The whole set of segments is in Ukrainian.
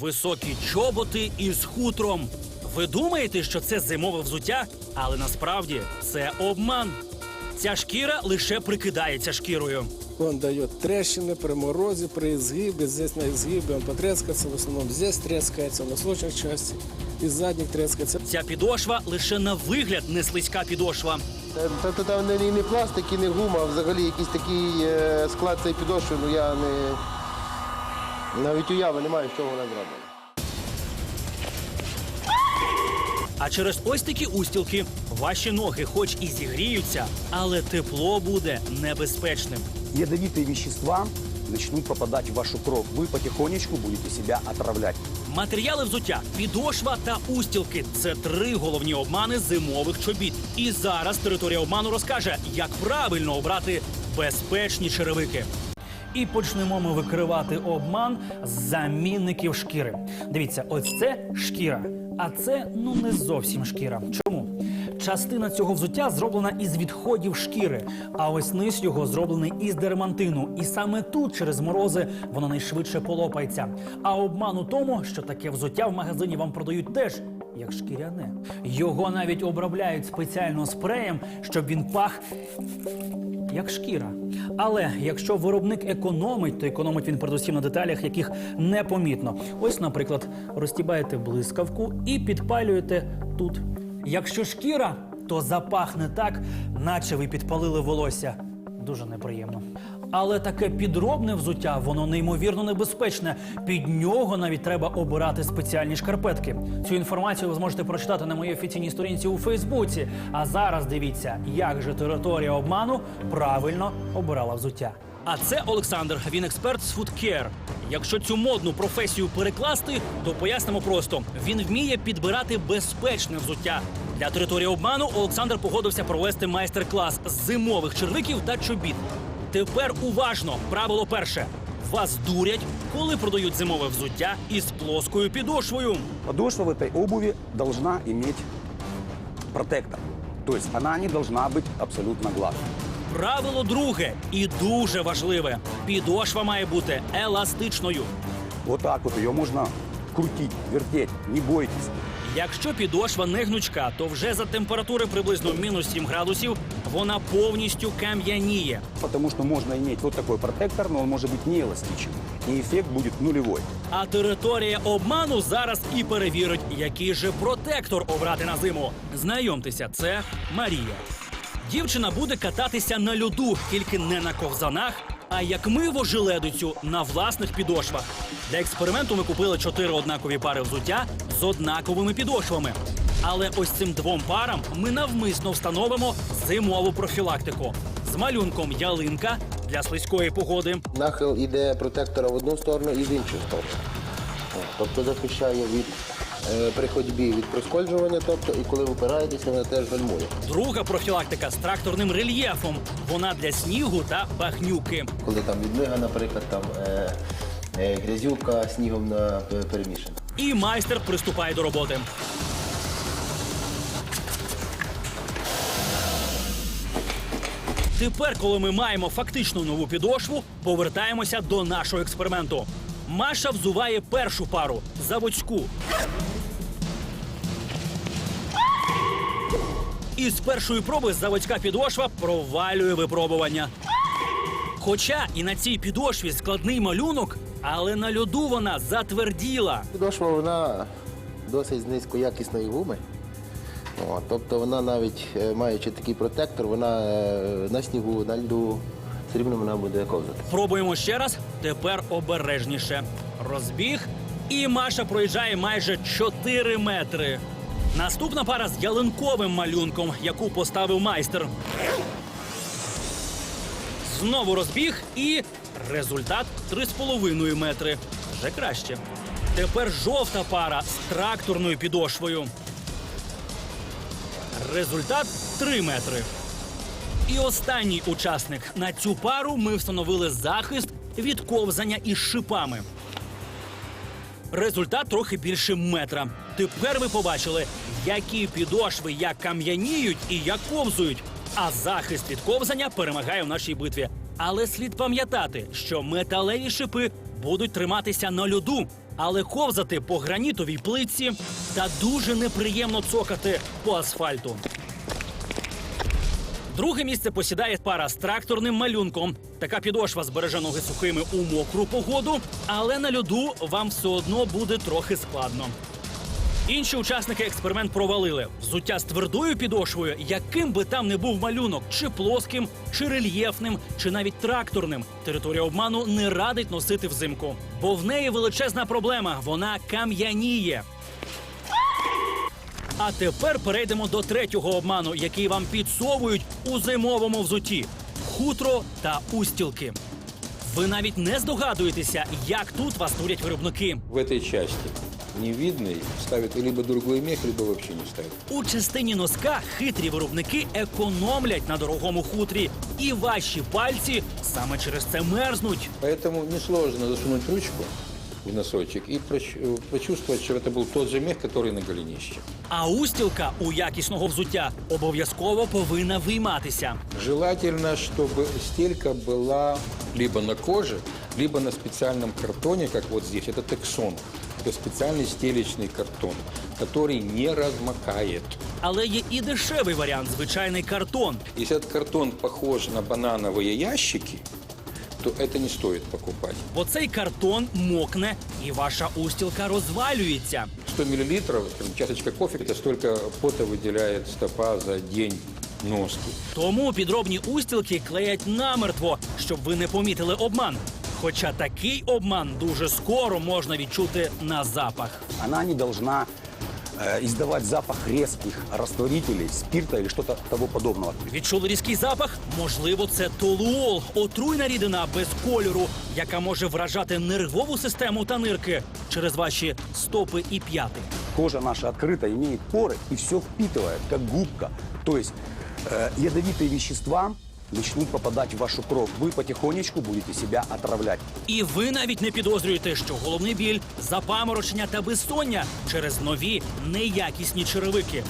високі чоботи із хутром. Ви думаєте, що це зимове взуття, але насправді це обман. Ця шкіра лише прикидається шкірою. Он дает трещины при морозе, при изгибе. Здесь на изгибе он потрескается. В основном здесь трескается, в носочной части. Из задних трескается. Ця підошва лише на вигляд не слизька підошва. Та, та, там не, не пластик і не гума, а взагалі якийсь такий е, склад цієї підошви, ну я не. Навіть уяви не маю, чого вона зроблена. А через ось такі устілки ваші ноги, хоч і зігріються, але тепло буде небезпечним. ядовитые вещества начнут попадать в вашу кровь. Вы потихонечку будете себя отравлять. Матеріали взуття, підошва та устілки це три головні обмани зимових чобіт. І зараз територія обману розкаже, як правильно обрати безпечні черевики. І почнемо ми викривати обман замінників шкіри. Дивіться, ось це шкіра, а це ну не зовсім шкіра. Чому? Частина цього взуття зроблена із відходів шкіри, а ось низ його зроблений із дермантину. І саме тут, через морози, воно найшвидше полопається. А обман у тому, що таке взуття в магазині вам продають теж. Як шкіряне, його навіть обробляють спеціально спреєм, щоб він пах як шкіра. Але якщо виробник економить, то економить він передусім на деталях, яких непомітно. Ось, наприклад, розтібаєте блискавку і підпалюєте тут. Якщо шкіра, то запахне так, наче ви підпалили волосся. Дуже неприємно. Але таке підробне взуття, воно неймовірно небезпечне. Під нього навіть треба обирати спеціальні шкарпетки. Цю інформацію ви зможете прочитати на моїй офіційній сторінці у Фейсбуці. А зараз дивіться, як же територія обману правильно обирала взуття. А це Олександр. Він експерт з фудкер. Якщо цю модну професію перекласти, то пояснимо просто: він вміє підбирати безпечне взуття. Для території обману Олександр погодився провести майстер-клас з зимових червиків та чобіт. Тепер уважно, правило перше: вас дурять, коли продають зимове взуття із плоскою підошвою. Подошва в этой обуви должна иметь протектор. То есть она не должна быть абсолютно гладкой. Правило друге і дуже важливе: підошва має бути еластичною. Вот так вот ее можно крутить, вертеть, не бойтесь. Якщо підошва не гнучка, то вже за температури приблизно мінус 7 градусів вона повністю кам'яніє. Потому что можно иметь вот такой протектор, но он может быть не эластичен. И эффект будет нулевой. А територія обману зараз і перевірить, який же протектор обрати на зиму. Знайомтеся, це Марія. Дівчина буде кататися на льоду, тільки не на ковзанах, а як ми вожеледицю на власних підошвах. Для експерименту ми купили чотири однакові пари взуття з однаковими підошвами. Але ось цим двом парам ми навмисно встановимо зимову профілактику з малюнком ялинка для слизької погоди, Нахил іде протектора в одну сторону і в іншу сторону. Тобто захищає від е, при ходьбі від проскольжування, тобто, і коли ви опираєтеся, вона теж гальмує. Друга профілактика з тракторним рельєфом. Вона для снігу та багнюки. Коли там відлига, наприклад, там е, е, грязюка снігом на, перемішана. І майстер приступає до роботи. Тепер, коли ми маємо фактично нову підошву, повертаємося до нашого експерименту. Маша взуває першу пару заводську. І з першої проби заводська підошва провалює випробування. Хоча і на цій підошві складний малюнок, але на льоду вона затверділа. Підошва вона досить з низькоякісної гуми. О, тобто вона навіть е, маючи такий протектор, вона е, на снігу, на льду, рівно вона буде ковзати. Пробуємо ще раз. Тепер обережніше. Розбіг, і Маша проїжджає майже 4 метри. Наступна пара з ялинковим малюнком, яку поставив майстер. Знову розбіг і результат 3,5 метри. Вже краще. Тепер жовта пара з тракторною підошвою. Результат 3 метри. І останній учасник. На цю пару ми встановили захист від ковзання із шипами. Результат трохи більше метра. Тепер ви побачили, які підошви як кам'яніють і як ковзують. А захист від ковзання перемагає в нашій битві. Але слід пам'ятати, що металеві шипи будуть триматися на льоду, але ковзати по гранітовій плитці та дуже неприємно цокати по асфальту. Друге місце посідає пара з тракторним малюнком. Така підошва збереже ноги сухими у мокру погоду, але на льоду вам все одно буде трохи складно. Інші учасники експеримент провалили. Взуття з твердою підошвою, яким би там не був малюнок, чи плоским, чи рельєфним, чи навіть тракторним. Територія обману не радить носити взимку, бо в неї величезна проблема вона кам'яніє. А тепер перейдемо до третього обману, який вам підсовують у зимовому взуті: хутро та устілки. Ви навіть не здогадуєтеся, як тут вас турять виробники. в цій части невидный ставят либо другой мех, либо вообще не ставят. У частині носка хитрі виробники економлять на дорогому хутрі, і ваші пальці саме через це мерзнуть. Поэтому несложно засунуть ручку в носочек и проч- э, почувствовать, что это был тот же мех, который на голенище. А устілка у якісного взуття обов'язково повинна вийматися. Желательно, чтобы стелька была либо на коже, либо на специальном картоне, как вот здесь. Это тексон. Это специальный стелечный картон, который не размокает. Але є і дешевий варіант звичайний картон. Если этот картон похож на банановые ящики, то это не стоит покупать. Бо цей картон мокне і ваша устілка розвалюється. 100 миллилитров, скажем, чашечка кофе, это столько пота выделяет стопа за день носки. Тому підробні устілки клеять намертво, щоб ви не помітили обман. Хоча такий обман дуже скоро можна відчути на запах. Она не должна э, издавать запах резких растворителей, спирта или что-то того подобного. Відчули різкий запах? Можливо, це толуол, отруйна рідина без кольору, яка може вражати нервову систему та нирки через ваші стопи і п'яти. Кожа наша открыта, имеет поры и все впитывает, как губка. То есть э, ядовитые вещества начнут попадать в вашу кровь. Вы потихонечку будете себя отравлять. І ви навіть не підозрюєте, що головний біль, запаморочення та безсоння через нові неякісні черевики.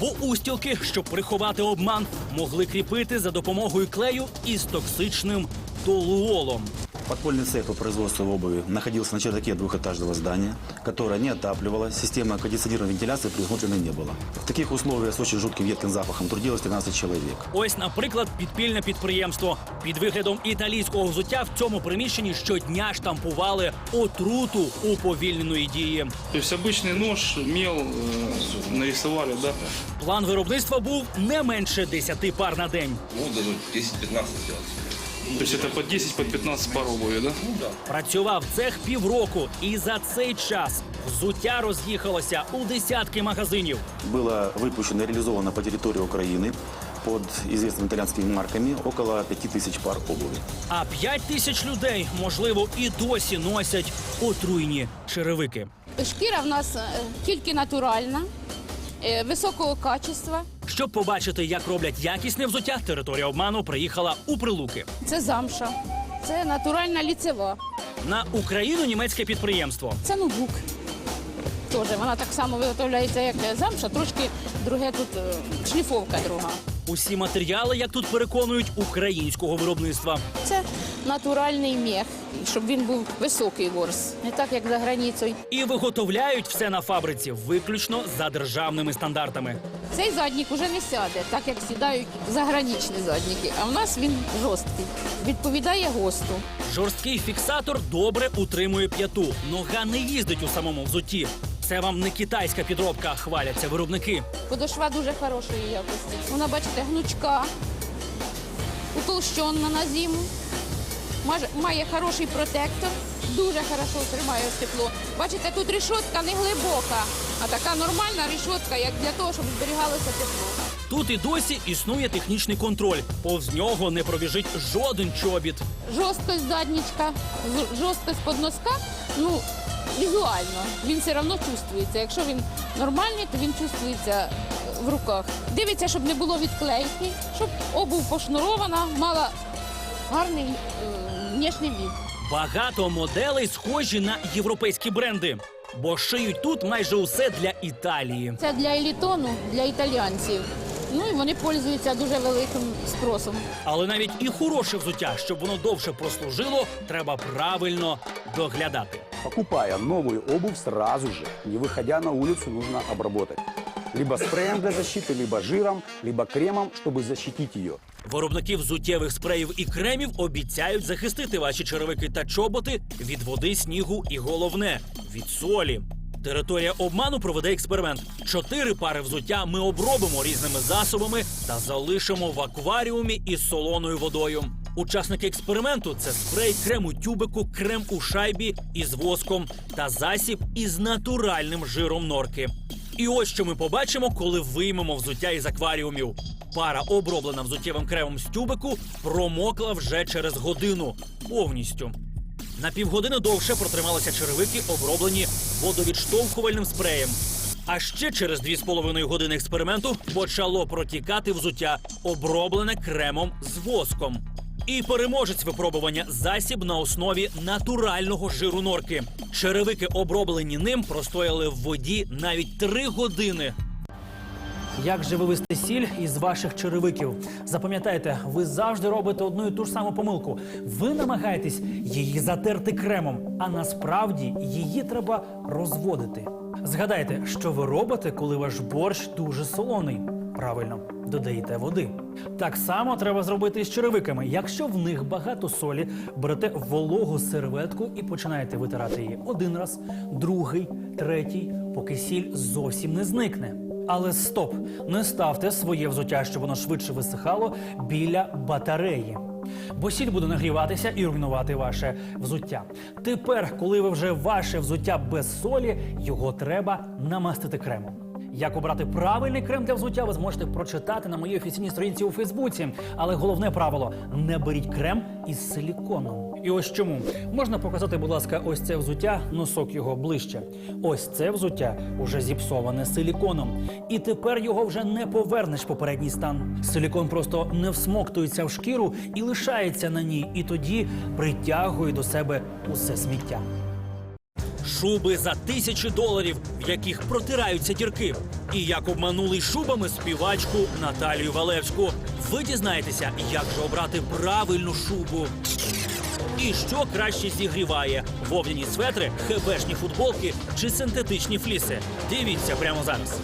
Бо устілки, щоб приховати обман, могли кріпити за допомогою клею із токсичним толуолом. Подпольный цех по производству обуви находился на чердаке двухэтажного здания, которое не отапливалось, система кондиционированной вентиляции предусмотрена не было. В таких условиях с очень жутким едким запахом трудилось 13 человек. Ось, наприклад, підпільне підприємство. Під виглядом італійського взуття в цьому приміщенні щодня штампували отруту уповільненої дії. То есть обычный нож, мел э, нарисовали, да? План виробництва був не менше 10 пар на день. Ну, даже 10-15 сделать. То есть это по 10, по 15 пар обуви, да? Працював цех півроку, і за цей час взуття роз'їхалося у десятки магазинів. Было выпущено и реализовано по территории Украины под известными итальянскими марками около 5000 пар обуви. А 5 тисяч людей, можливо, і досі носять отруйні черевики. Шкіра в нас е, тільки натуральна, е, високого качества. Щоб побачити, як роблять якісне взуття, територія обману приїхала у прилуки. Це замша, це натуральна ліцева, На Україну німецьке підприємство. це нубук. Теж вона так само виготовляється, як замша, трошки друге тут е, шліфовка друга. Усі матеріали, як тут переконують, українського виробництва. Це натуральний мех, щоб він був високий ворс, не так як за границею. І виготовляють все на фабриці виключно за державними стандартами. Цей заднік уже не сяде, так як сідають заграничні задніки. А в нас він жорсткий, відповідає ГОСТу. Жорсткий фіксатор добре утримує п'яту. Нога не їздить у самому взутті. Це вам не китайська підробка, хваляться виробники. Подошва дуже хорошої якості. Вона, бачите, гнучка, утолщена на зиму, має хороший протектор, дуже хорошо тримає тепло. Бачите, тут решетка не глибока, а така нормальна решетка, як для того, щоб зберігалося тепло. Тут і досі існує технічний контроль. Повз нього не пробіжить жоден чобіт. Жорсткость заднічка, жорсткость подноска, ну, візуально, він все одно чувствується. Якщо він нормальний, то він чувствується е, в руках. Дивиться, щоб не було відклейки, щоб обув пошнурована, мала гарний е, внешній вид. Багато моделей схожі на європейські бренди, бо шиють тут майже усе для Італії. Це для елітону, для італіянців. Ну і вони пользуються дуже великим спросом. Але навіть і хороше взуття, щоб воно довше прослужило, треба правильно доглядати. покупая новую обувь сразу же, не выходя на улицу, нужно обработать. Либо спреем для защиты, либо жиром, либо кремом, чтобы защитить ее. Виробники взуттєвих спреїв і кремів обіцяють захистити ваші черевики та чоботи від води, снігу і головне від солі. Територія обману проведе експеримент. Чотири пари взуття ми обробимо різними засобами та залишимо в акваріумі із солоною водою. Учасники експерименту це спрей, крем у тюбику, крем у шайбі із воском та засіб із натуральним жиром норки. І ось що ми побачимо, коли виймемо взуття із акваріумів. Пара, оброблена взуттєвим кремом з тюбику, промокла вже через годину повністю. На півгодини довше протрималися черевики, оброблені водовідштовхувальним спреєм. А ще через 2,5 години експерименту почало протікати взуття, оброблене кремом з воском. І переможець випробування засіб на основі натурального жиру норки. Черевики, оброблені ним, простояли в воді навіть 3 години. Як же вивести сіль із ваших черевиків? Запам'ятайте, ви завжди робите одну і ту ж саму помилку. Ви намагаєтесь її затерти кремом, а насправді її треба розводити. Згадайте, що ви робите, коли ваш борщ дуже солоний. Правильно, додаєте води. Так само треба зробити з черевиками. Якщо в них багато солі, берете вологу серветку і починаєте витирати її один раз, другий, третій, поки сіль зовсім не зникне. Але стоп, не ставте своє взуття, щоб воно швидше висихало біля батареї. Бо сіль буде нагріватися і руйнувати ваше взуття. Тепер, коли ви вже ваше взуття без солі, його треба намастити кремом. Як обрати правильний крем для взуття, ви зможете прочитати на моїй офіційній сторінці у Фейсбуці. Але головне правило не беріть крем із силіконом. І ось чому можна показати, будь ласка, ось це взуття, носок його ближче. Ось це взуття уже зіпсоване силіконом. І тепер його вже не повернеш попередній стан. Силікон просто не всмоктується в шкіру і лишається на ній, і тоді притягує до себе усе сміття. Шуби за тисячі доларів, в яких протираються дірки. І як обманули шубами співачку Наталію Валевську. Ви дізнаєтеся, як же обрати правильну шубу. І що краще зігріває: вовняні светри, хебешні футболки чи синтетичні фліси. Дивіться прямо зараз.